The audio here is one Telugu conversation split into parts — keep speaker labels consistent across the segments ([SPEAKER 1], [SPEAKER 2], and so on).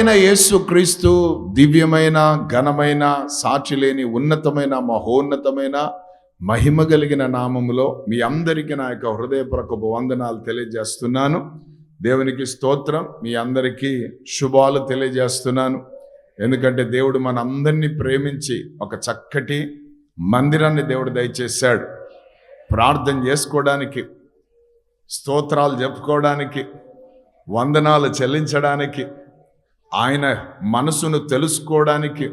[SPEAKER 1] ప్రభువైన అయిన యేసు క్రీస్తు దివ్యమైన ఘనమైన సాక్షి లేని ఉన్నతమైన మహోన్నతమైన మహిమ కలిగిన నామములో మీ అందరికీ నా యొక్క హృదయపూర్వక వందనాలు తెలియజేస్తున్నాను. దేవునికి స్తోత్రం. మీ అందరికీ శుభాలు తెలియజేస్తున్నాను. ఎందుకంటే దేవుడు మన అందరినీ ప్రేమించి ఒక చక్కటి మందిరాన్ని దేవుడు దయచేశాడు. ప్రార్థన చేసుకోవడానికి స్తోత్రాలు చెప్పుకోవడానికి వందనాలు చెల్లించడానికి ఆయన మనసును తెలుసుకోవడానికి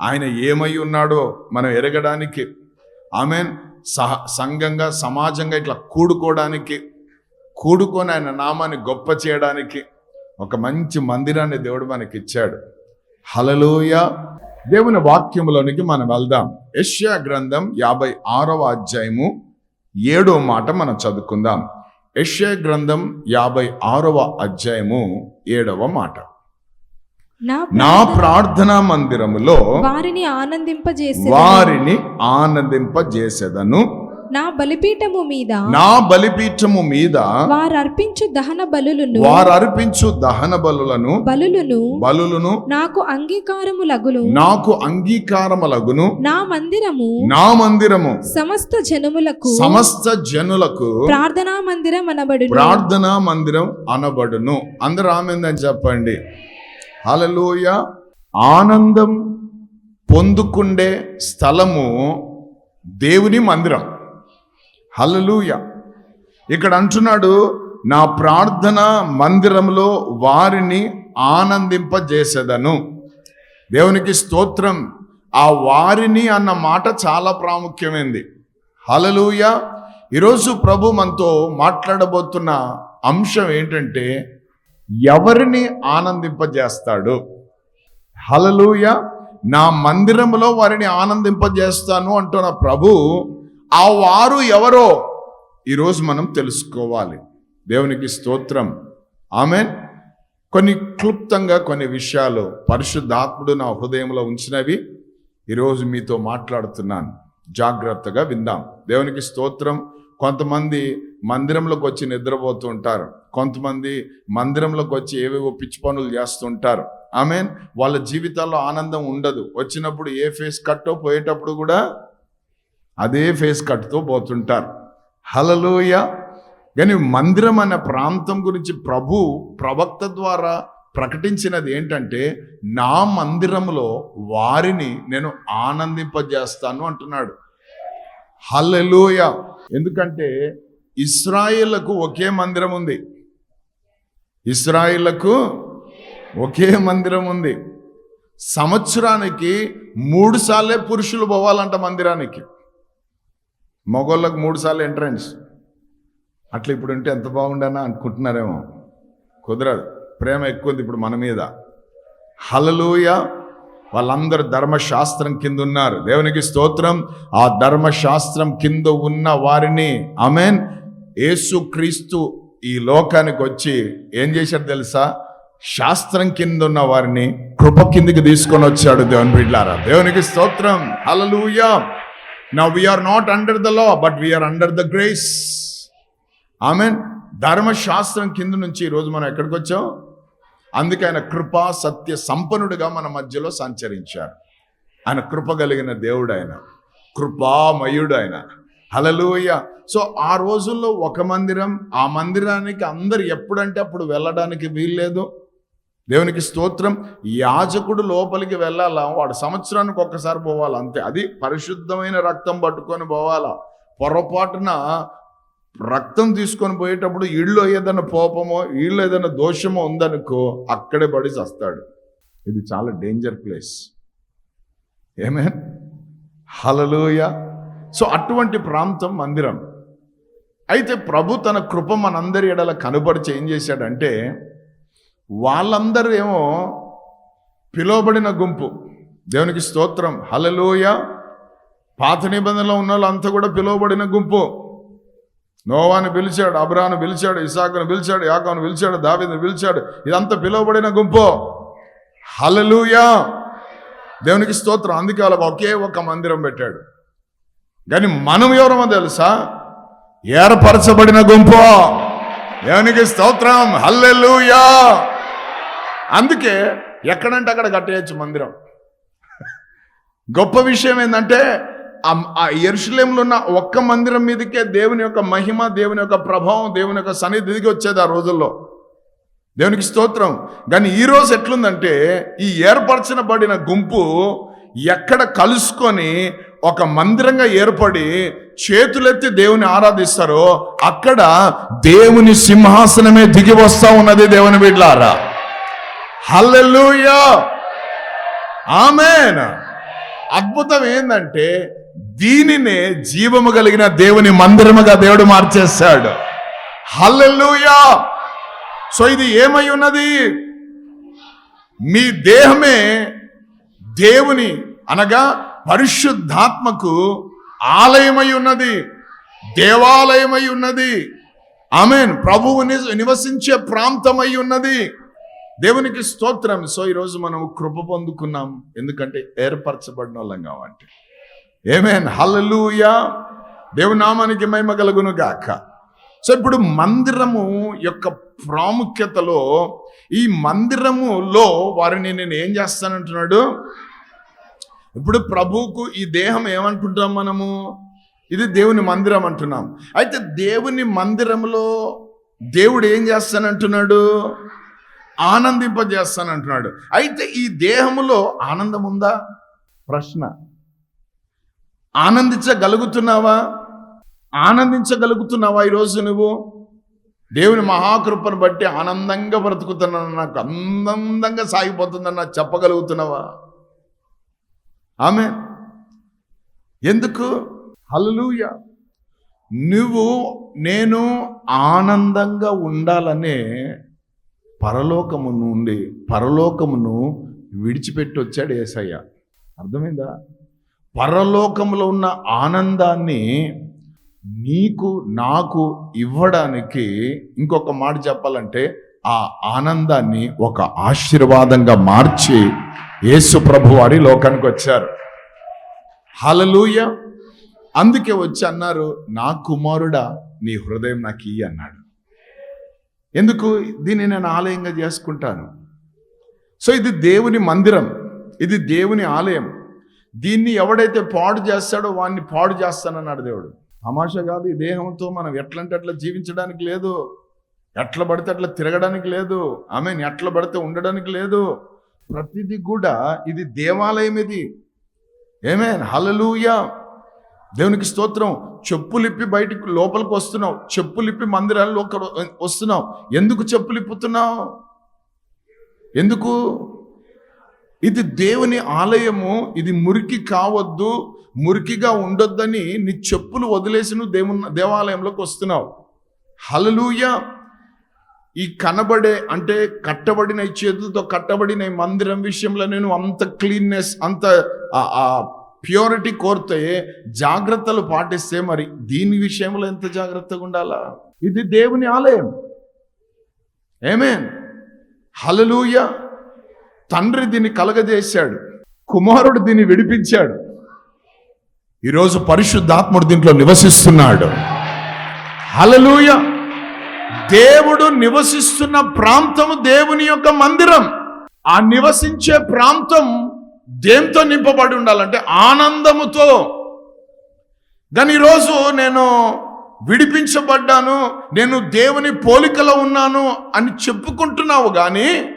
[SPEAKER 1] ఆయన ఏమై ఉన్నాడో మనం ఎరగడానికి ఆమె సహ సంఘంగా సమాజంగా ఇట్లా కూడుకోవడానికి కూడుకొని ఆయన నామాన్ని గొప్ప చేయడానికి ఒక మంచి మందిరాన్ని దేవుడు మనకి ఇచ్చాడు హలలోయ దేవుని వాక్యములోనికి మనం వెళ్దాం. యష్యా గ్రంథం యాభై ఆరవ అధ్యాయము ఏడో మాట మనం చదువుకుందాం. యష్యా గ్రంథం యాభై ఆరవ అధ్యాయము ఏడవ మాట.
[SPEAKER 2] నా
[SPEAKER 1] ప్రార్థనా మందిరములో
[SPEAKER 2] వారిని ఆనందింపజేసే
[SPEAKER 1] వారిని ఆనందింపజేసేదను.
[SPEAKER 2] నా బలిపీఠము మీద
[SPEAKER 1] నా బలిపీఠము మీద
[SPEAKER 2] వారు అర్పించు దహన బలులను.
[SPEAKER 1] వారు అర్పించు దహన బలులను.
[SPEAKER 2] బలులను.
[SPEAKER 1] బలులను.
[SPEAKER 2] నాకు అంగీకారములగును
[SPEAKER 1] నాకు అంగీకారములగును
[SPEAKER 2] నా మందిరము.
[SPEAKER 1] నా మందిరము.
[SPEAKER 2] సమస్త జనములకు.
[SPEAKER 1] సమస్త జనులకు
[SPEAKER 2] ప్రార్థనా మందిరం అనబడును.
[SPEAKER 1] ప్రార్థనా మందిరం అనబడును. అందరూ ఆమెందని చెప్పండి. హలలోయ ఆనందం పొందుకుండే స్థలము దేవుని మందిరం. హలలుయ ఇక్కడ అంటున్నాడు నా ప్రార్థన మందిరంలో వారిని ఆనందింపజేసేదను. దేవునికి స్తోత్రం. ఆ వారిని అన్న మాట చాలా ప్రాముఖ్యమైంది. హలలుయ ఈరోజు ప్రభు మనతో మాట్లాడబోతున్న అంశం ఏంటంటే ఎవరిని ఆనందింపజేస్తాడు? హలలుయ నా మందిరంలో వారిని ఆనందింపజేస్తాను అంటున్న ప్రభు ఆ వారు ఎవరో ఈరోజు మనం తెలుసుకోవాలి. దేవునికి స్తోత్రం. ఆమె కొన్ని క్లుప్తంగా కొన్ని విషయాలు పరిశుద్ధాత్ముడు నా హృదయంలో ఉంచినవి ఈరోజు మీతో మాట్లాడుతున్నాను. జాగ్రత్తగా విందాం. దేవునికి స్తోత్రం. కొంతమంది మందిరంలోకి వచ్చి నిద్రపోతూ ఉంటారు. కొంతమంది మందిరంలోకి వచ్చి ఏవేవో పిచ్చి పనులు చేస్తుంటారు మీన్ వాళ్ళ జీవితాల్లో ఆనందం ఉండదు. వచ్చినప్పుడు ఏ ఫేస్ కట్టో పోయేటప్పుడు కూడా అదే ఫేస్ కట్తో పోతుంటారు. హలలోయ కానీ మందిరం అనే ప్రాంతం గురించి ప్రభు ప్రవక్త ద్వారా ప్రకటించినది ఏంటంటే నా మందిరంలో వారిని నేను ఆనందింపజేస్తాను అంటున్నాడు. హలలోయ ఎందుకంటే ఇస్రాయిళ్ళకు ఒకే మందిరం ఉంది. ఇస్రాయిళ్ళకు ఒకే మందిరం ఉంది. సంవత్సరానికి మూడు సార్లే పురుషులు పోవాలంట మందిరానికి. మగోళ్ళకు మూడు సార్లు ఎంట్రన్స్. అట్లా ఇప్పుడు ఉంటే ఎంత బాగుండనా అనుకుంటున్నారేమో. కుదరదు. ప్రేమ ఎక్కువ ఉంది ఇప్పుడు మన మీద. హలలుయ వాళ్ళందరూ ధర్మశాస్త్రం కింద ఉన్నారు దేవునికి స్తోత్రం. ఆ ధర్మశాస్త్రం కింద ఉన్న వారిని అమెన్ యేసుక్రీస్తు ఈ లోకానికి వచ్చి ఏం చేశాడు తెలుసా? శాస్త్రం కింద ఉన్న వారిని కృప కిందికి తీసుకొని వచ్చాడు దేవుని బిడ్లారా. దేవునికి స్తోత్రం. హలలుయా నా we are not under the law but we are under the grace amen. ధర్మశాస్త్రం కింద నుంచి ఈరోజు మనం ఎక్కడికి వచ్చాం? అందుకే ఆయన కృపా సత్య సంపన్నుడిగా మన మధ్యలో సంచరించారు ఆయన కృప కలిగిన దేవుడు ఆయన కృపామయుడు ఆయన హలలుయ సో ఆ రోజుల్లో ఒక మందిరం ఆ మందిరానికి అందరు ఎప్పుడంటే అప్పుడు వెళ్ళడానికి వీల్లేదు. దేవునికి స్తోత్రం యాజకుడు లోపలికి వెళ్ళాలా? వాడు సంవత్సరానికి ఒక్కసారి పోవాలి? అంతే. అది పరిశుద్ధమైన రక్తం పట్టుకొని పోవాలా? పొరపాటున రక్తం తీసుకొని పోయేటప్పుడు ఇళ్ళు ఏదైనా పోపమో ఇళ్ళు ఏదైనా దోషమో ఉందనుకో అక్కడే పడి చస్తాడు. ఇది చాలా డేంజర్ ప్లేస్ ఏమే హలలోయ సో అటువంటి ప్రాంతం మందిరం. అయితే ప్రభు తన కృప మనందరి ఎడల కనుపరిచి ఏం చేశాడంటే వాళ్ళందరూ ఏమో పిలువబడిన గుంపు. దేవునికి స్తోత్రం. హలలోయ పాత నిబంధనలో ఉన్న వాళ్ళంతా కూడా పిలువబడిన గుంపు. నోవాను పిలిచాడు అబ్రాను పిలిచాడు ఇసాకును పిలిచాడు యాకాను పిలిచాడు దావిని పిలిచాడు. ఇదంతా పిలువబడిన గుంపు. హలలుయా దేవునికి స్తోత్రం. అందుకే వాళ్ళకి ఒకే ఒక మందిరం పెట్టాడు. కానీ మనం ఎవరమో తెలుసా? ఏర్పరచబడిన గుంపు. దేవునికి స్తోత్రం. హల్లెలుయా! అందుకే ఎక్కడంటే అక్కడ కట్టేయచ్చు మందిరం. గొప్ప విషయం ఏంటంటే ఆ- ఆ ఎరుషులేంలో ఉన్న ఒక్క మందిరం మీదకే దేవుని యొక్క మహిమ దేవుని యొక్క ప్రభావం దేవుని యొక్క సన్నిధి దిగి వచ్చేది ఆ రోజుల్లో. దేవునికి స్తోత్రం. కానీ ఈ రోజు ఎట్లుందంటే ఈ ఏర్పరచబడిన గుంపు ఎక్కడ కలుసుకొని ఒక మందిరంగా ఏర్పడి చేతులెత్తి దేవుని ఆరాధిస్తారో అక్కడ దేవుని సింహాసనమే దిగి వస్తా ఉన్నది దేవుని బిడ్లారా. హల్లెలూయా! ఆమెన్! అద్భుతం ఏంటంటే దీనినే జీవము కలిగిన దేవుని మందిరముగా దేవుడు మార్చేశాడు. హల్లెలూయా! సో ఇది ఏమై ఉన్నది? మీ దేహమే దేవుని అనగా పరిశుద్ధాత్మకు ఆలయమై ఉన్నది దేవాలయమై ఉన్నది. ఆమెన్. ప్రభువు ని- నివసించే ప్రాంతమై ఉన్నది. దేవునికి స్తోత్రం. సో ఈరోజు మనం కృప పొందుకున్నాం. ఎందుకంటే ఏర్పరచబడిన వాళ్ళం కాబట్టి. ఏమేన్ హల్లెలూయా దేవునామానికి మహిమ కలుగును గాక. సో ఇప్పుడు మందిరము యొక్క ప్రాముఖ్యతలో ఈ మందిరములో వారిని నేను ఏం చేస్తానంటున్నాడు? ఇప్పుడు ప్రభువుకు ఈ దేహం ఏమంటుంటాం మనము? ఇది దేవుని మందిరం అంటున్నాం. అయితే దేవుని మందిరంలో దేవుడు ఏం చేస్తానంటున్నాడు? ఆనందింపజేస్తానంటున్నాడు. అయితే ఈ దేహములో ఆనందం ఉందా? ప్రశ్న. ఆనందించగలుగుతున్నావా? ఆనందించగలుగుతున్నావా ఈరోజు నువ్వు? దేవుని మహాకృపను బట్టి ఆనందంగా బ్రతుకుతున్నాను నాకు అందంగా సాగిపోతుందని నాకు చెప్పగలుగుతున్నావా? ఆమె ఎందుకు? హలలుయ నువ్వు నేను ఆనందంగా ఉండాలనే పరలోకము నుండి పరలోకమును విడిచిపెట్టి వచ్చాడు ఏసయ్య. అర్థమైందా? పరలోకంలో ఉన్న ఆనందాన్ని నీకు నాకు ఇవ్వడానికి ఇంకొక మాట చెప్పాలంటే ఆ ఆనందాన్ని ఒక ఆశీర్వాదంగా మార్చి యేసు ప్రభు వారి లోకానికి వచ్చారు. హలలుయ అందుకే వచ్చి అన్నారు నా కుమారుడా నీ హృదయం నాకు ఇయ్యి అన్నాడు. ఎందుకు? దీన్ని నేను ఆలయంగా చేసుకుంటాను. సో ఇది దేవుని మందిరం. ఇది దేవుని ఆలయం. దీన్ని ఎవడైతే పాడు చేస్తాడో వాడిని పాడు చేస్తానన్నాడు దేవుడు. తమాషా కాదు ఈ దేహంతో మనం ఎట్లంటే అట్లా జీవించడానికి లేదు. ఎట్లా పడితే అట్లా తిరగడానికి లేదు. ఆమె ఎట్లా పడితే ఉండడానికి లేదు. ప్రతిదీ కూడా ఇది దేవాలయం ఇది. ఏమే హలలుయా దేవునికి స్తోత్రం చెప్పులిప్పి బయటికి లోపలికి వస్తున్నావు. చెప్పులిప్పి మందిరాల్లో వస్తున్నావు. ఎందుకు చెప్పులిప్పుతున్నావు ఎందుకు? ఇది దేవుని ఆలయము ఇది మురికి కావద్దు మురికిగా ఉండొద్దని నీ చెప్పులు వదిలేసి నువ్వు దేవుని దేవాలయంలోకి వస్తున్నావు. హలలుయ ఈ కనబడే అంటే కట్టబడిన ఈ చేతులతో కట్టబడిన ఈ మందిరం విషయంలో నేను అంత క్లీన్నెస్ అంత ప్యూరిటీ కోరితే జాగ్రత్తలు పాటిస్తే మరి దీని విషయంలో ఎంత జాగ్రత్తగా ఉండాలా? ఇది దేవుని ఆలయం. ఏమే హలలుయా తండ్రి దీన్ని కలగజేశాడు కుమారుడు దీన్ని విడిపించాడు. ఈరోజు పరిశుద్ధాత్ముడు దీంట్లో నివసిస్తున్నాడు. హలలుయ దేవుడు నివసిస్తున్న ప్రాంతము దేవుని యొక్క మందిరం. ఆ నివసించే ప్రాంతం దేంతో నింపబడి ఉండాలంటే ఆనందముతో. దాని ఈరోజు నేను విడిపించబడ్డాను నేను దేవుని పోలికలో ఉన్నాను అని చెప్పుకుంటున్నావు కానీ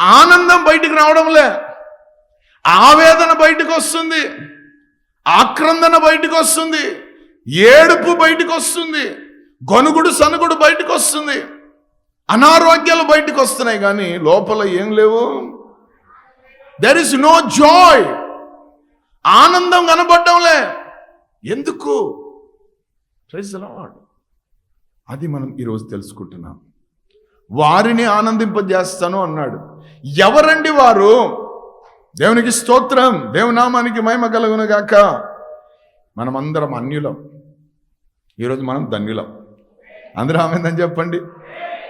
[SPEAKER 1] ఆనందం బయటికి రావడంలే. ఆవేదన బయటకు వస్తుంది. ఆక్రందన బయటకు వస్తుంది. ఏడుపు బయటకు వస్తుంది. గొనుగుడు సనుగుడు బయటకు వస్తుంది. అనారోగ్యాలు బయటకు వస్తున్నాయి కానీ లోపల ఏం లేవు? దెర్ ఇస్ నో జాయ్ ఆనందం కనబడ్డంలే. ఎందుకు? ప్రైజ్ the అది మనం ఈరోజు తెలుసుకుంటున్నాం. వారిని ఆనందింపజేస్తాను అన్నాడు. ఎవరండి వారు? దేవునికి స్తోత్రం దేవునామానికి మహిమ కలుగును గాక. మనమందరం అన్యులం. ఈరోజు మనం ధన్యులం. అందరూ ఆమెందని చెప్పండి.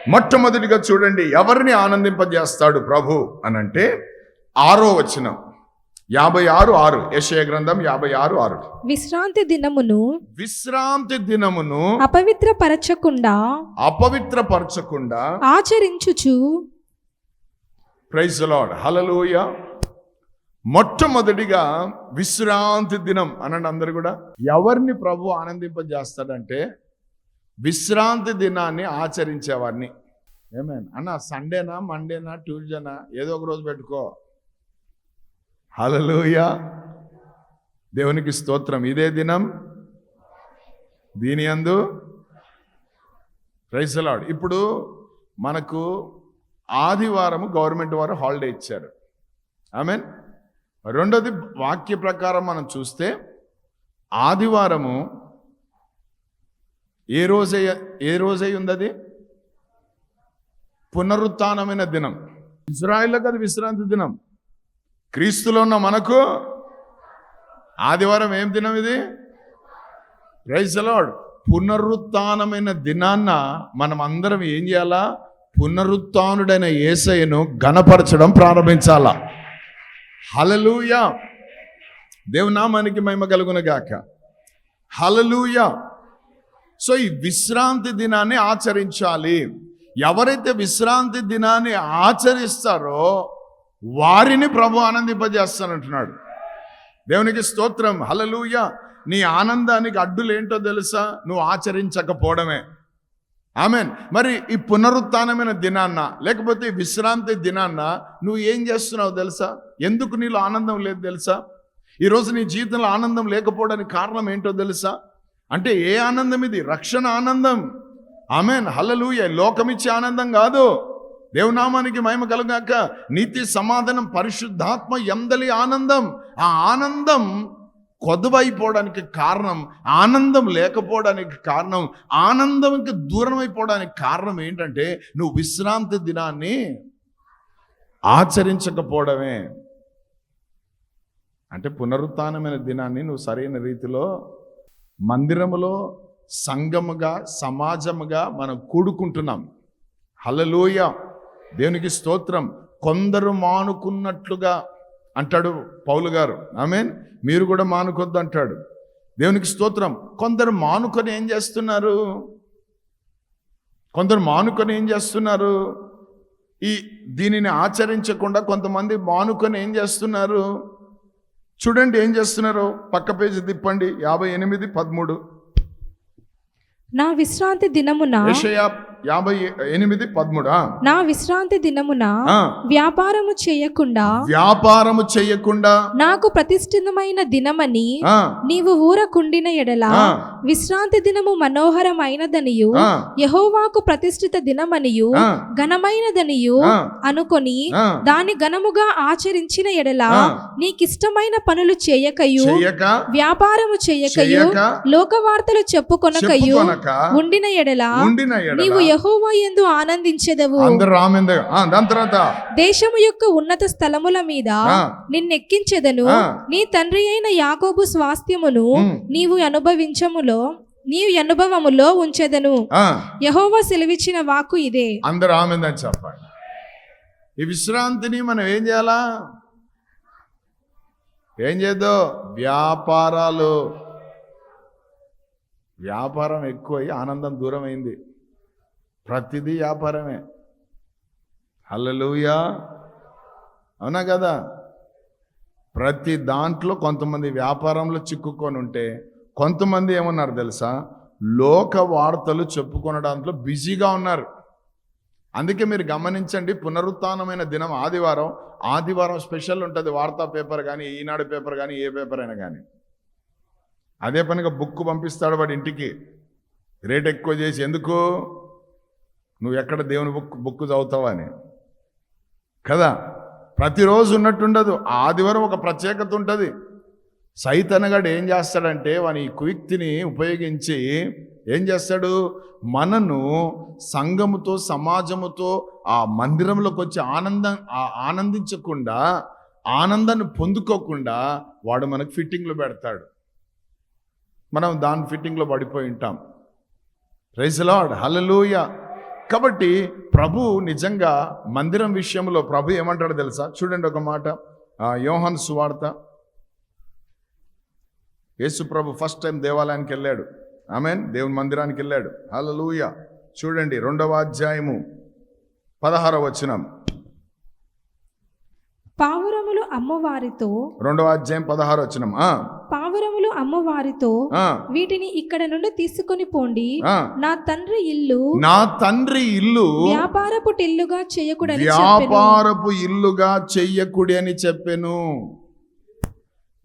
[SPEAKER 1] మొట్టమొదటిగా చూడండి ఎవరిని ఆనందింపజేస్తాడు ప్రభు అనంటే ఆరో వచనం. యాభై ఆరు ఆరు. యశయ గ్రంథం యాభై ఆరు ఆరు.
[SPEAKER 2] విశ్రాంతి దినమును
[SPEAKER 1] విశ్రాంతి దినమును
[SPEAKER 2] అపవిత్రపరచకుండా
[SPEAKER 1] అపవిత్రపరచకుండా
[SPEAKER 2] ఆచరించుచు.
[SPEAKER 1] ప్రైజ్ లాడ్ హలలోయ మొట్టమొదటిగా విశ్రాంతి దినం అనండి అందరు కూడా. ఎవరిని ప్రభు ఆనందింపజేస్తాడంటే విశ్రాంతి దినాన్ని ఆచరించేవారిని ఏమేన్ అన్న సండేనా మండేనా ట్యూస్డేనా ఏదో ఒక రోజు పెట్టుకో. హలలోయ దేవునికి స్తోత్రం. ఇదే దినం దీని అందు రైసలాడ్ ఇప్పుడు మనకు ఆదివారము గవర్నమెంట్ వారు హాలిడే ఇచ్చారు. ఐ మీన్ రెండోది వాక్య ప్రకారం మనం చూస్తే ఆదివారము ఏ రోజే ఏ రోజై ఉందది పునరుత్నమైన దినం. ఇజ్రాయిల్లో అది విశ్రాంతి దినం. క్రీస్తులో ఉన్న మనకు ఆదివారం ఏం దినం ఇది? ప్రైజ్ అలాడ్ పునరుత్నమైన దినాన్న మనం అందరం ఏం చేయాలా? పునరుత్నుడైన యేసయ్యను గణపరచడం ప్రారంభించాలా? హలలుయా దేవునామానికి మహిమ కలుగును గాక. హలలుయ సో ఈ విశ్రాంతి దినాన్ని ఆచరించాలి. ఎవరైతే విశ్రాంతి దినాన్ని ఆచరిస్తారో వారిని ప్రభు ఆనందింపజేస్తానంటున్నాడు. దేవునికి స్తోత్రం. హలలుయ నీ ఆనందానికి అడ్డులేంటో తెలుసా? నువ్వు ఆచరించకపోవడమే. ఆమెన్. మరి ఈ పునరుత్నమైన దినాన్న లేకపోతే విశ్రాంతి దినాన్న నువ్వు ఏం చేస్తున్నావు తెలుసా? ఎందుకు నీలో ఆనందం లేదు తెలుసా? ఈరోజు నీ జీవితంలో ఆనందం లేకపోవడానికి కారణం ఏంటో తెలుసా? అంటే ఏ ఆనందం ఇది? రక్షణ ఆనందం. ఆమెన్. హలలుయ లోకమిచ్చే ఆనందం కాదు. దేవునామానికి మహిమ కలుగాక నీతి సమాధానం పరిశుద్ధాత్మ ఎందలి ఆనందం. ఆ ఆనందం కొదువైపోవడానికి కారణం ఆనందం లేకపోవడానికి కారణం ఆనందంకి దూరం అయిపోవడానికి కారణం ఏంటంటే నువ్వు విశ్రాంతి దినాన్ని ఆచరించకపోవడమే. అంటే పునరుత్నమైన దినాన్ని నువ్వు సరైన రీతిలో మందిరములో సంఘముగా సమాజముగా మనం కూడుకుంటున్నాం. హలలోయ దేవునికి స్తోత్రం. కొందరు మానుకున్నట్లుగా అంటాడు పౌలు గారు. ఆమెన్? మీరు కూడా మానుకొద్దు అంటాడు. దేవునికి స్తోత్రం. కొందరు మానుకొని ఏం చేస్తున్నారు? కొందరు మానుకొని ఏం చేస్తున్నారు? ఈ దీనిని ఆచరించకుండా కొంతమంది మానుకొని ఏం చేస్తున్నారు? చూడండి ఏం చేస్తున్నారు? పక్క పేజీ తిప్పండి. యాభై ఎనిమిది పదమూడు.
[SPEAKER 2] నా విశ్రాంతి దినమున
[SPEAKER 1] యాభై ఎనిమిది పదమూడు.
[SPEAKER 2] నా విశ్రాంతి దినమున. వ్యాపారము చేయకుండా
[SPEAKER 1] వ్యాపారము చెయ్యకుండా
[SPEAKER 2] నాకు ప్రతిష్ఠితమైన దినమని నీవు ఊరకుండిన ఎడల. విశ్రాంతి దినము మనోహరమైనదనియు యహోవాకు ప్రతిష్ఠిత దినమనియు. ఘనమైనదనియు. అనుకొని. దాని ఘనముగా ఆచరించిన ఎడల. నీకిష్టమైన పనులు చేయకయు వ్యాపారము చేయకయు
[SPEAKER 1] చెయ్యక
[SPEAKER 2] లోక వార్తలు చెప్పుకొనకయు ఉండిన ఎడల నీవు యహోవా యందు ఆనందించెదవు.
[SPEAKER 1] అందరు రామింద ఆ, దాని తర్వాత
[SPEAKER 2] దేశము యొక్క ఉన్నత స్థలముల మీద. నిన్నెక్కించెదను. నీ తండ్రి అయిన యాకోబు స్వాస్థ్యమును. నీవు అనుభవించములో నీవు అనుభవములో ఉంచెదను. యహోవా సెలవిచ్చిన వాక్కు ఇదే.
[SPEAKER 1] అందరు ఆమెందని చెప్పండి ఈ విశ్రాంతిని మనం ఏం చేయాలా? ఏం చేద్దాం? వ్యాపారాలు. వ్యాపారం ఎక్కువై ఆనందం దూరం అయింది ప్రతిదీ వ్యాపారమే. హల్లెలూయా. అవునా కదా? ప్రతి దాంట్లో కొంతమంది వ్యాపారంలో చిక్కుకొని ఉంటే కొంతమంది ఏమన్నారు తెలుసా? లోక వార్తలు చెప్పుకున్న దాంట్లో బిజీగా ఉన్నారు. అందుకే మీరు గమనించండి పునరుత్నమైన దినం ఆదివారం. ఆదివారం స్పెషల్ ఉంటుంది వార్తా పేపర్ కానీ ఈనాడు పేపర్ కానీ ఏ పేపర్ అయినా కానీ అదే పనిగా బుక్ పంపిస్తాడు వాడి ఇంటికి. రేట్ ఎక్కువ చేసి ఎందుకు? నువ్వు ఎక్కడ దేవుని బుక్ బుక్ చదువుతావని కదా? ప్రతిరోజు ఉన్నట్టుండదు. ఆదివారం ఒక ప్రత్యేకత ఉంటుంది. సైతనగాడు ఏం చేస్తాడంటే వాని ఈ కుయుక్తిని ఉపయోగించి ఏం చేస్తాడు? మనను సంఘముతో సమాజముతో ఆ మందిరంలోకి వచ్చి ఆనందం ఆనందించకుండా ఆనందాన్ని పొందుకోకుండా వాడు మనకు ఫిట్టింగ్లో పెడతాడు. మనం దాని ఫిట్టింగ్లో పడిపోయి ఉంటాం. రైస్ లాడ్ హల్లెలూయా. కాబట్టి ప్రభు నిజంగా మందిరం విషయంలో ప్రభు ఏమంటాడో తెలుసా? చూడండి ఒక మాట. యోహాను సువార్త. యేసు ప్రభు ఫస్ట్ టైం దేవాలయానికి వెళ్ళాడు. ఆమెన్. దేవుని మందిరానికి వెళ్ళాడు. హల్లెలూయా. చూడండి రెండవ అధ్యాయము పదహార వచనం.
[SPEAKER 2] అమ్మవారితో
[SPEAKER 1] రెండవ అధ్యాయం పదహారు వచ్చిన
[SPEAKER 2] పావురములు అమ్మవారితో వీటిని ఇక్కడ నుండి తీసుకొని పోండి. నా తండ్రి ఇల్లు
[SPEAKER 1] నా తండ్రి ఇల్లు
[SPEAKER 2] వ్యాపారపు చేయకూడని చెప్పెను.
[SPEAKER 1] వ్యాపారపు ఇల్లుగా చెయ్యకుడి అని చెప్పాను.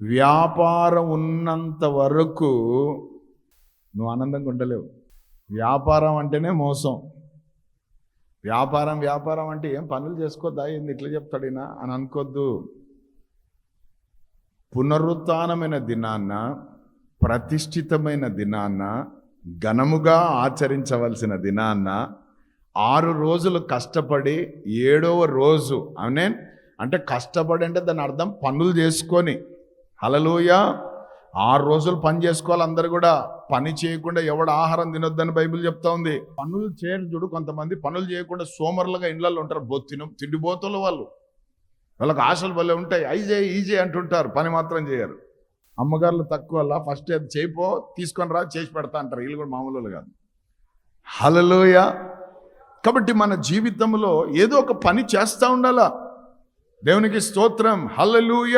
[SPEAKER 1] వ్యాపారం ఉన్నంత వరకు నువ్వు ఆనందంగా ఉండలేవు. వ్యాపారం అంటేనే మోసం. వ్యాపారం వ్యాపారం అంటే ఏం పనులు చేసుకోద్దా? ఏంది ఇట్లా చెప్తాడినా అని అనుకోద్దు. పునరుత్నమైన దినాన్న ప్రతిష్ఠితమైన దినాన్న ఘనముగా ఆచరించవలసిన దినాన్న ఆరు రోజులు కష్టపడి ఏడవ రోజు అవునే అంటే కష్టపడి అంటే దాని అర్థం పనులు చేసుకొని. హలలోయ ఆరు రోజులు పని చేసుకోవాలి అందరు కూడా. పని చేయకుండా ఎవడు ఆహారం తినొద్దని బైబిల్ చెప్తా ఉంది. పనులు చేయడం చూడు కొంతమంది పనులు చేయకుండా సోమరులుగా ఇండ్లలో ఉంటారు. బొ తిన తిండిపోతులు వాళ్ళు. వాళ్ళకి ఆశలు భలే ఉంటాయి. ఐజే ఈజే అంటుంటారు. పని మాత్రం చేయరు. అమ్మగారులు తక్కువ ఫస్ట్ అది చేయిపో తీసుకొని రా చేసి పెడతా అంటారు. వీళ్ళు కూడా మామూలు కాదు. హలలోయ కాబట్టి మన జీవితంలో ఏదో ఒక పని చేస్తూ ఉండాలా? దేవునికి స్తోత్రం. హల్లెలూయ.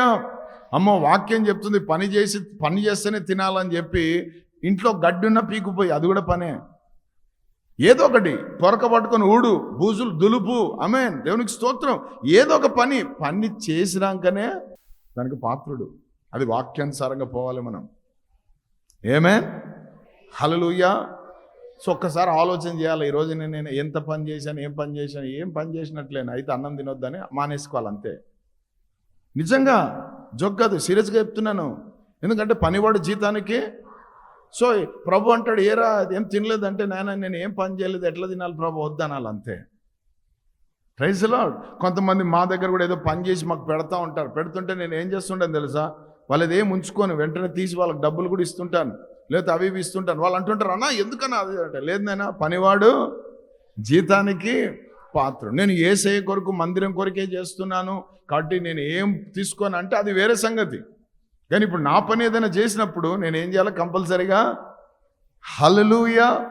[SPEAKER 1] అమ్మ వాక్యం చెప్తుంది పని చేసి పని చేస్తేనే తినాలని చెప్పి ఇంట్లో గడ్డున్న పీకుపోయి అది కూడా పనే. ఏదో ఒకటి పొరక పట్టుకొని ఊడు బూజులు దులుపు అమేన్ దేవునికి స్తోత్రం. ఏదో ఒక పని పని చేసినాకనే దానికి పాత్రుడు. అది వాక్యానుసారంగా పోవాలి మనం. ఏమే హలలుయ్యా సో ఒక్కసారి ఆలోచన చేయాలి. ఈరోజు నేను నేను ఎంత పని చేశాను ఏం పని చేశాను ఏం పని చేసినట్లేను. అయితే అన్నం తినొద్దని మానేసుకోవాలి అంతే. నిజంగా జొగ్గదు సీరియస్గా చెప్తున్నాను. ఎందుకంటే పనివాడు జీతానికి సో ప్రభు అంటాడు ఏరా ఏం తినలేదంటే నాయన నేను ఏం పని చేయలేదు ఎట్లా తినాలి ప్రభు? వద్దనాలి అంతే. ప్రైజ్లో కొంతమంది మా దగ్గర కూడా ఏదో పని చేసి మాకు పెడతా ఉంటారు. పెడుతుంటే నేను ఏం చేస్తుంటాను తెలుసా? వాళ్ళది ఏం ఉంచుకొని వెంటనే తీసి వాళ్ళకి డబ్బులు కూడా ఇస్తుంటాను. లేకపోతే అవి ఇవి ఇస్తుంటాను. వాళ్ళు అంటుంటారు అన్నా ఎందుకన్నా అది? అంటే లేదు నాయనా పనివాడు జీతానికి పాత్ర నేను ఏసఐ కొరకు మందిరం కొరకే చేస్తున్నాను కాబట్టి నేను ఏం తీసుకోను. అంటే అది వేరే సంగతి. కానీ ఇప్పుడు నా పని ఏదైనా చేసినప్పుడు నేను ఏం చేయాలి? కంపల్సరీగా హలలుయ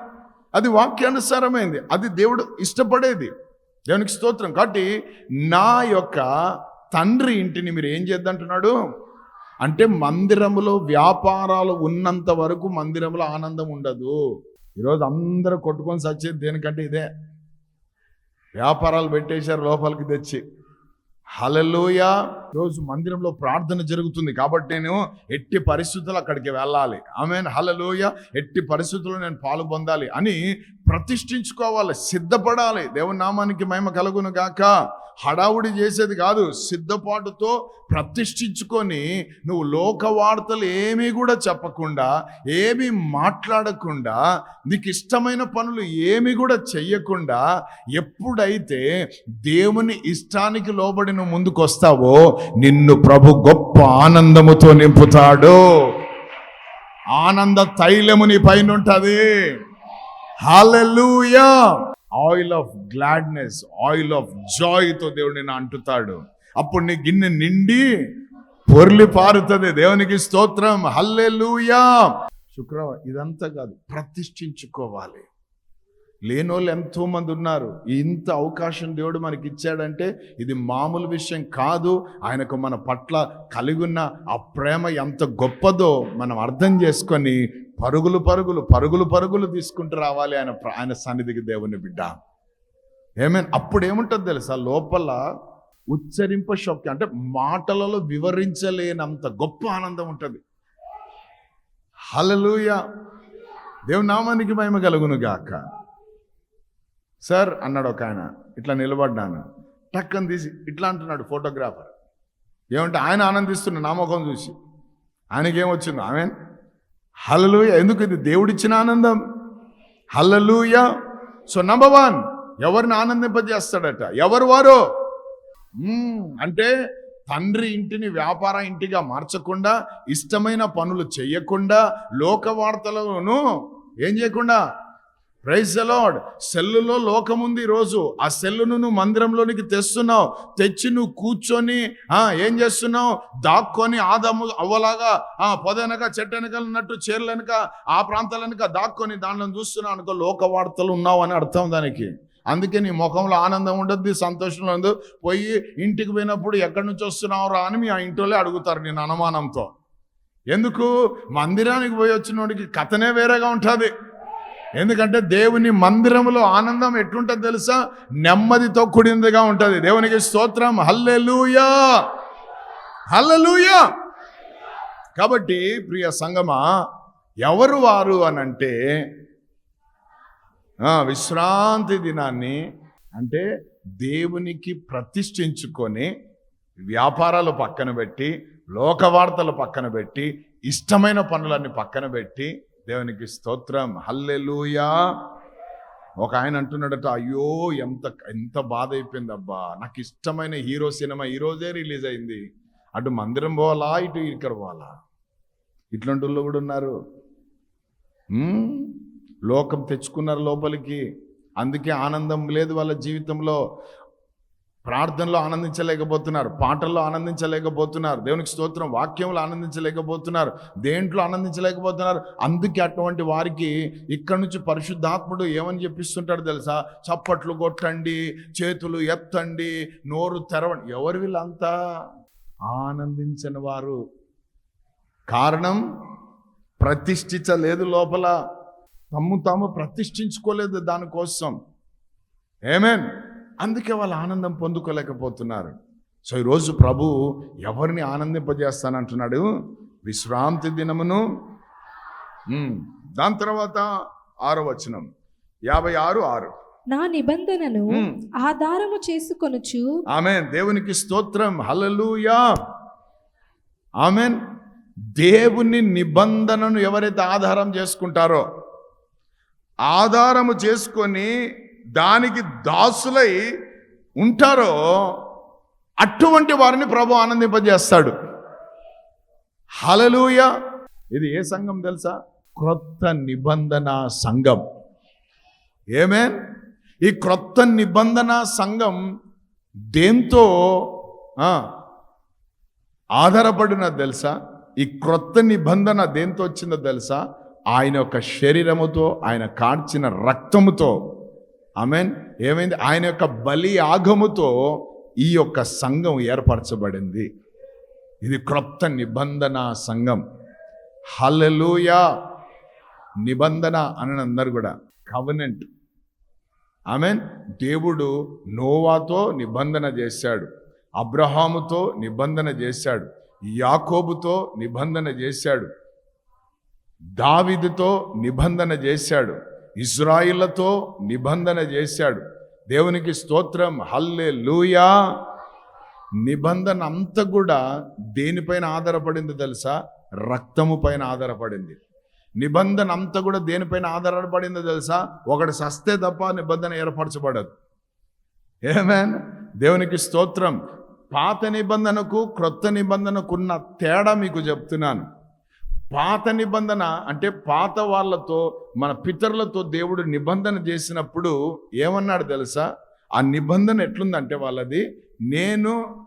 [SPEAKER 1] అది వాక్యానుసారమైంది. అది దేవుడు ఇష్టపడేది. దేవునికి స్తోత్రం. కాబట్టి నా యొక్క తండ్రి ఇంటిని మీరు ఏం చేద్దంటున్నాడు? అంటే మందిరములో వ్యాపారాలు ఉన్నంత వరకు మందిరంలో ఆనందం ఉండదు. ఈరోజు అందరూ కొట్టుకొని సచ్చేది దేనికంటే ఇదే. వ్యాపారాలు పెట్టేశారు లోపలికి తెచ్చి. హలలోయ రోజు మందిరంలో ప్రార్థన జరుగుతుంది కాబట్టి నేను ఎట్టి పరిస్థితులు అక్కడికి వెళ్ళాలి. ఆమె హలలోయ ఎట్టి పరిస్థితుల్లో నేను పాలు పొందాలి అని ప్రతిష్ఠించుకోవాలి. సిద్ధపడాలి. దేవుని నామానికి మహిమ కలుగును గాక. హడావుడి చేసేది కాదు. సిద్ధపాటుతో ప్రతిష్ఠించుకొని నువ్వు లోక వార్తలు ఏమీ కూడా చెప్పకుండా ఏమీ మాట్లాడకుండా నీకు ఇష్టమైన పనులు ఏమీ కూడా చెయ్యకుండా ఎప్పుడైతే దేవుని ఇష్టానికి లోబడి నువ్వు ముందుకు వస్తావో నిన్ను ప్రభు గొప్ప ఆనందముతో నింపుతాడు. ఆనంద తైలము నీ పైన ఉంటుంది oil of gladness oil of జాయ్తో దేవుడు నేను అంటుతాడు. అప్పుడు నీ గిన్నె నిండి పొర్లి పారుతుంది. దేవునికి స్తోత్రం. హల్లెలూయా శుక్రవారం ఇదంతా కాదు ప్రతిష్ఠించుకోవాలి. లేనోళ్ళు ఎంతో మంది ఉన్నారు. ఇంత అవకాశం దేవుడు మనకి ఇచ్చాడంటే ఇది మామూలు విషయం కాదు. ఆయనకు మన పట్ల కలిగి ఉన్న ఆ ప్రేమ ఎంత గొప్పదో మనం అర్థం చేసుకొని పరుగులు పరుగులు పరుగులు పరుగులు తీసుకుంటూ రావాలి ఆయన ప్ర- ఆయన సన్నిధికి దేవుని బిడ్డ. ఏమైనా అప్పుడు ఏముంటుంది తెలుసా? లోపల ఉచ్చరింప శక్తి అంటే మాటలలో వివరించలేనంత గొప్ప ఆనందం ఉంటుంది. హలలుయ దేవుని నామానికి మహిమ కలుగును గాక సార్ అన్నాడు ఒక ఆయన. ఇట్లా నిలబడ్డాను. టక్కని తీసి ఇట్లా అంటున్నాడు ఫోటోగ్రాఫర్. ఏమంటే ఆయన ఆనందిస్తున్న నామకం చూసి. ఆయనకేమొచ్చింది? ఆమె హల్లెలూయా. ఎందుకు ఇది దేవుడిచ్చిన ఆనందం? హల్లెలూయా. సో నంబర్ వన్ ఎవరిని ఆనందింపజేస్తాడట? ఎవరు వారు? అంటే తండ్రి ఇంటిని వ్యాపార ఇంటిగా మార్చకుండా ఇష్టమైన పనులు చేయకుండా లోక వార్తలను ఏం చేయకుండా ప్రైజ్ లార్డ్ సెల్లులో లోకం ఉంది ఈరోజు. ఆ సెల్లును నువ్వు మందిరంలోనికి తెస్తున్నావు. తెచ్చి నువ్వు కూర్చొని ఏం చేస్తున్నావు? దాక్కొని ఆదము అవ్వలాగా ఆ పొదనక చెట్టు వెనకాల ఉన్నట్టు ఆ ప్రాంతాల దాక్కొని దాంట్లో చూస్తున్నావు అనుకో లోక వార్తలు ఉన్నావు అని అర్థం దానికి. అందుకే నీ ముఖంలో ఆనందం ఉండద్ది సంతోషం ఉండదు. పోయి ఇంటికి పోయినప్పుడు ఎక్కడి నుంచి వస్తున్నావురా అని మీ ఆ ఇంట్లో అడుగుతారు నేను అనుమానంతో. ఎందుకు? మందిరానికి పోయి వచ్చినోడికి కథనే వేరేగా ఉంటుంది. ఎందుకంటే దేవుని మందిరంలో ఆనందం ఎట్లుంటుంది తెలుసా? నెమ్మదితో కూడిందిగా ఉంటుంది. దేవునికి స్తోత్రం. హల్లెలూయా! హల్లెలూయా! కాబట్టి ప్రియ సంగమా ఎవరు వారు అనంటే అంటే విశ్రాంతి దినాన్ని అంటే దేవునికి ప్రతిష్ఠించుకొని వ్యాపారాలు పక్కన పెట్టి లోకవార్తలు పక్కన పెట్టి ఇష్టమైన పనులన్నీ పక్కన పెట్టి దేవునికి స్తోత్రం. హల్లెలూయా. ఒక ఆయన అంటున్నాడట అయ్యో ఎంత ఎంత బాధ అయిపోయింది అబ్బా నాకు ఇష్టమైన హీరో సినిమా ఈ రోజే రిలీజ్ అయింది. అటు మందిరం పోవాలా ఇటు ఇక్కడ పోవాలా? ఇట్లాంటి వాళ్ళు కూడా ఉన్నారు. లోకం తెచ్చుకున్నారు లోపలికి. అందుకే ఆనందం లేదు వాళ్ళ జీవితంలో. ప్రార్థనలో ఆనందించలేకపోతున్నారు పాటల్లో ఆనందించలేకపోతున్నారు దేవునికి స్తోత్రం వాక్యంలో ఆనందించలేకపోతున్నారు దేంట్లో ఆనందించలేకపోతున్నారు. అందుకే అటువంటి వారికి ఇక్కడ నుంచి పరిశుద్ధాత్ముడు ఏమని చెప్పిస్తుంటాడు తెలుసా? చప్పట్లు కొట్టండి చేతులు ఎత్తండి నోరు తెరవండి. ఎవరు వీళ్ళంతా? ఆనందించని వారు. కారణం ప్రతిష్ఠించలేదు లోపల. తమ్ము తాము ప్రతిష్ఠించుకోలేదు దానికోసం. ఏమేన్ అందుకే వాళ్ళు ఆనందం పొందుకోలేకపోతున్నారు. సో ఈరోజు ప్రభు ఎవరిని ఆనందింపజేస్తానంటున్నాడు? విశ్రాంతి దినమును. దాని తర్వాత ఆరో వచనం. యాభై ఆరు ఆరు.
[SPEAKER 2] నా నిబంధనను. ఆధారము చేసుకొనుచు
[SPEAKER 1] ఆమె దేవునికి స్తోత్రం. హల్లెలూయా. ఆమెన్. దేవుని నిబంధనను ఎవరైతే ఆధారం చేసుకుంటారో ఆధారము చేసుకొని దానికి దాసులై ఉంటారో అటువంటి వారిని ప్రభు ఆనందింపజేస్తాడు. హలలుయ ఇది ఏ సంఘం తెలుసా? క్రొత్త నిబంధన సంఘం. ఏమేన్? ఈ క్రొత్త నిబంధన సంఘం దేంతో ఆధారపడిన ఆధారపడినది తెలుసా? ఈ క్రొత్త నిబంధన దేంతో వచ్చిందో తెలుసా? ఆయన యొక్క శరీరముతో ఆయన కాడ్చిన రక్తముతో. ఆమెన్? ఏమైంది? ఆయన యొక్క బలి ఆగముతో ఈ యొక్క సంఘం ఏర్పరచబడింది. ఇది క్రొత్త నిబంధన సంఘం. హలలుయా నిబంధన అని అందరు కూడా. కవనెంట్. ఆమెన్? దేవుడు నోవాతో నిబంధన చేశాడు. అబ్రహాముతో నిబంధన చేశాడు. యాకోబుతో నిబంధన చేశాడు. దావిదుతో నిబంధన చేశాడు. ఇజ్రాయిలతో నిబంధన చేశాడు. దేవునికి స్తోత్రం. హల్లే లూయా నిబంధన అంతా కూడా దేనిపైన ఆధారపడింది తెలుసా? రక్తము పైన ఆధారపడింది. నిబంధన అంతా కూడా దేనిపైన ఆధారపడిందో తెలుసా? ఒకటి సస్తే తప్ప నిబంధన ఏర్పరచబడదు. ఏమేన్ దేవునికి స్తోత్రం. పాత నిబంధనకు క్రొత్త నిబంధనకు ఉన్న తేడా మీకు చెప్తున్నాను. పాత నిబంధన అంటే పాత వాళ్ళతో మన పితరులతో దేవుడు నిబంధన చేసినప్పుడు ఏమన్నాడు తెలుసా? ఆ నిబంధన ఎట్లుందంటే వాళ్ళది నేను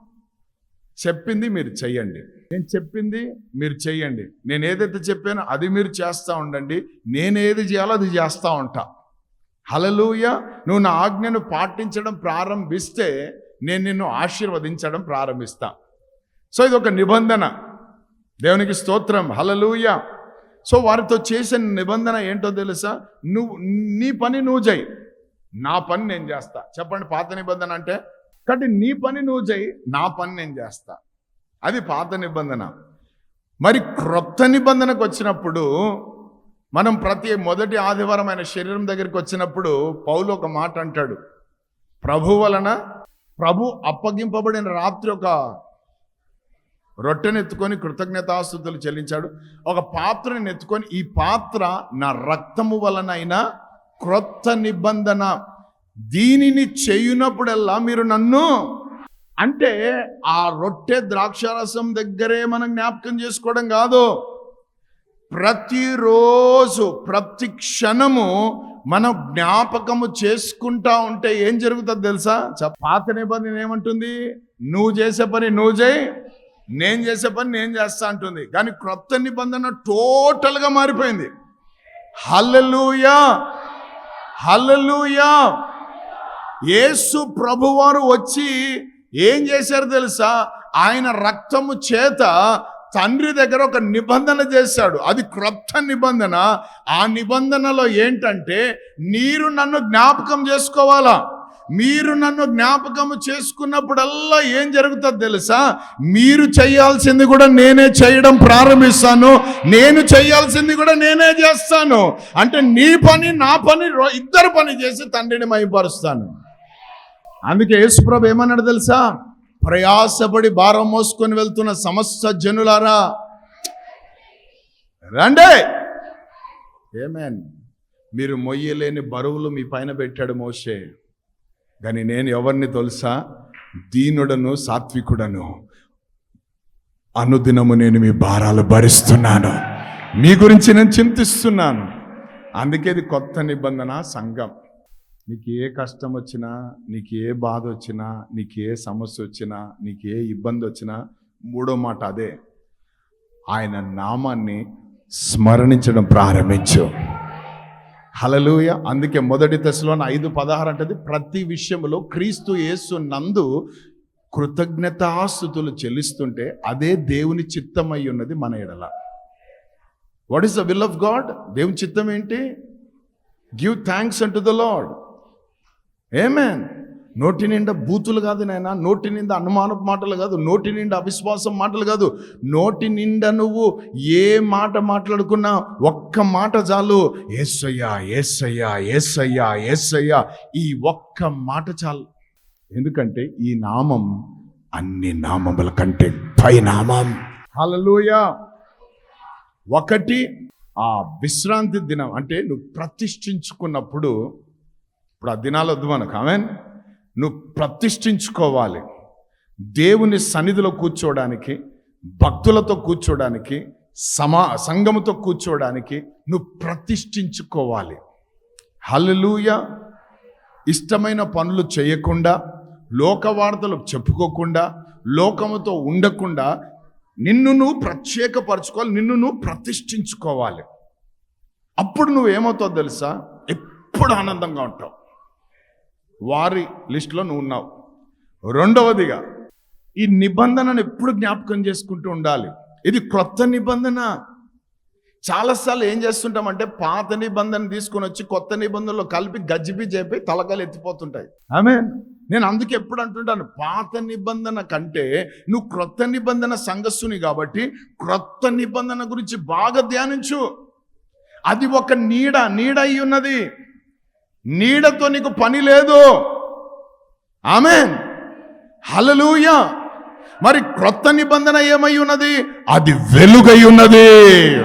[SPEAKER 1] చెప్పింది మీరు చెయ్యండి. నేను చెప్పింది మీరు చెయ్యండి. నేను ఏదైతే చెప్పానో అది మీరు చేస్తూ ఉండండి. నేను ఏది చేయాలో అది చేస్తూ ఉంటా. హలలుయ నువ్వు నా ఆజ్ఞను పాటించడం ప్రారంభిస్తే నేను నిన్ను ఆశీర్వదించడం ప్రారంభిస్తా. సో ఇది ఒక నిబంధన. దేవునికి స్తోత్రం. హలలుయ సో వారితో చేసిన నిబంధన ఏంటో తెలుసా? నువ్వు నీ పని నువ్వు చేయి. నా పని నేను చేస్తా. చెప్పండి పాత నిబంధన అంటే? కాబట్టి నీ పని నువ్వు చేయి నా పని నేను చేస్తా. అది పాత నిబంధన. మరి క్రొత్త నిబంధనకు వచ్చినప్పుడు మనం ప్రతి మొదటి ఆదివారం ఆయన శరీరం దగ్గరికి వచ్చినప్పుడు పౌలు ఒక మాట అంటాడు. ప్రభు వలన ప్రభు అప్పగింపబడిన రాత్రి ఒక రొట్టెనెత్తుకొని కృతజ్ఞతాస్థుతులు చెల్లించాడు. ఒక పాత్రని ఎత్తుకొని ఈ పాత్ర నా రక్తము వలనైనా క్రొత్త నిబంధన. దీనిని చేయునప్పుడల్లా మీరు నన్ను అంటే ఆ రొట్టె ద్రాక్షారసం దగ్గరే మనం జ్ఞాపకం చేసుకోవడం కాదు. ప్రతిరోజు ప్రతి క్షణము మనం జ్ఞాపకము చేసుకుంటా ఉంటే ఏం జరుగుతుంది తెలుసా? చ- పాత నిబంధన ఏమంటుంది? నువ్వు చేసే పని నువ్వు చేయి. నేను చేసే పని నేను చేస్తా అంటుంది. కానీ క్రొత్త నిబంధన టోటల్గా మారిపోయింది. హల్లెలూయా! హల్లెలూయా! యేసు ప్రభువారు వచ్చి ఏం చేశారు తెలుసా? ఆయన రక్తము చేత తండ్రి దగ్గర ఒక నిబంధన చేశాడు. అది క్రొత్త నిబంధన. ఆ నిబంధనలో ఏంటంటే మీరు నన్ను జ్ఞాపకం చేసుకోవాలా? మీరు నన్ను జ్ఞాపకం చేసుకున్నప్పుడల్లా ఏం జరుగుతుంది తెలుసా? మీరు చేయాల్సింది కూడా నేనే చేయడం ప్రారంభిస్తాను. నేను చేయాల్సింది కూడా నేనే చేస్తాను. అంటే నీ పని నా పని ఇద్దరు పని చేసి తండ్రిని మైపరుస్తాను అందుకే యేసుప్రభు ఏమన్నాడు తెలుసా? ప్రయాసపడి భారం మోసుకొని వెళ్తున్న సమస్త జనులారా రండి. ఏమేన్ మీరు మొయ్యలేని బరువులు మీ పైన పెట్టాడు మోషే. కానీ నేను ఎవరిని తెలుసా? దీనుడను సాత్వికుడను. అనుదినము నేను మీ భారాలు భరిస్తున్నాను. మీ గురించి నేను చింతిస్తున్నాను. అందుకే ఇది కొత్త నిబంధన సంఘం. నీకు ఏ కష్టం వచ్చినా నీకు ఏ బాధ వచ్చినా నీకు ఏ సమస్య వచ్చినా నీకు ఏ ఇబ్బంది వచ్చినా మూడో మాట అదే. ఆయన నామాన్ని స్మరణించడం ప్రారంభించు. హలలుయ అందుకే మొదటి దశలో ఐదు పదహారు అంటది ప్రతి విషయంలో క్రీస్తు యేసు నందు కృతజ్ఞతాస్థుతులు చెల్లిస్తుంటే అదే దేవుని చిత్తమై ఉన్నది మన ఎడల. What is the will of God దేవుని చిత్తం ఏంటి give thanks unto the Lord amen నోటి నిండా బూతులు కాదు నాయన నోటి నిండా అనుమానపు మాటలు కాదు నోటి నిండా అవిశ్వాసం మాటలు కాదు. నోటి నిండా నువ్వు ఏ మాట మాట్లాడుకున్నా ఒక్క మాట చాలు. ఏసయ్యా ఏసయ్యా ఏసయ్యా ఏసయ్యా ఈ ఒక్క మాట చాలు. ఎందుకంటే ఈ నామం అన్ని నామముల కంటే పై నామం. హల్లెలూయా. ఒకటి ఆ విశ్రాంతి దినం అంటే నువ్వు ప్రతిష్ఠించుకున్నప్పుడు ఇప్పుడు ఆ దినాలు వద్దు మనకు. ఆమెన్. నువ్వు ప్రతిష్ఠించుకోవాలి. దేవుని సన్నిధిలో కూర్చోవడానికి భక్తులతో కూర్చోవడానికి సమా సంఘముతో కూర్చోవడానికి నువ్వు ప్రతిష్ఠించుకోవాలి. హలలుయ ఇష్టమైన పనులు చేయకుండా లోకవార్తలు చెప్పుకోకుండా లోకముతో ఉండకుండా నిన్ను నువ్వు ప్రత్యేకపరచుకోవాలి నిన్ను నువ్వు ప్రతిష్ఠించుకోవాలి. అప్పుడు నువ్వు ఏమవుతావు తెలుసా? ఎప్పుడు ఆనందంగా ఉంటావు. వారి లిస్టులో నువ్వు ఉన్నావు. రెండవదిగా ఈ నిబంధనను ఎప్పుడు జ్ఞాపకం చేసుకుంటూ ఉండాలి. ఇది క్రొత్త నిబంధన. చాలాసార్లు ఏం చేస్తుంటామంటే పాత నిబంధన తీసుకొని వచ్చి కొత్త నిబంధనలో కలిపి గజ్జిబి చెప్పి తలకాలు ఎత్తిపోతుంటాయి. ఆమె నేను అందుకే ఎప్పుడు అంటుంటాను పాత నిబంధన కంటే నువ్వు క్రొత్త నిబంధన సంగస్సుని కాబట్టి క్రొత్త నిబంధన గురించి బాగా ధ్యానించు. అది ఒక నీడ నీడ అయి ఉన్నది. నీడతో నీకు పని లేదు. ఆమె హలలుయ మరి క్రొత్త నిబంధన ఏమై ఉన్నది? అది వెలుగై ఉన్నది.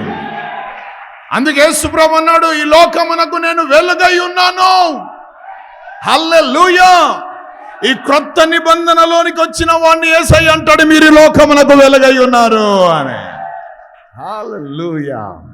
[SPEAKER 1] అందుకే సుప్రభు అన్నాడు ఈ లోకమునకు నేను వెలుగై ఉన్నాను. హల్లెలూయా. ఈ క్రొత్త నిబంధనలోనికి వచ్చిన వాడిని ఏసై అంటాడు మీరు ఈ లోకమునకు వెలుగై ఉన్నారు. అని హల్లెలూయా.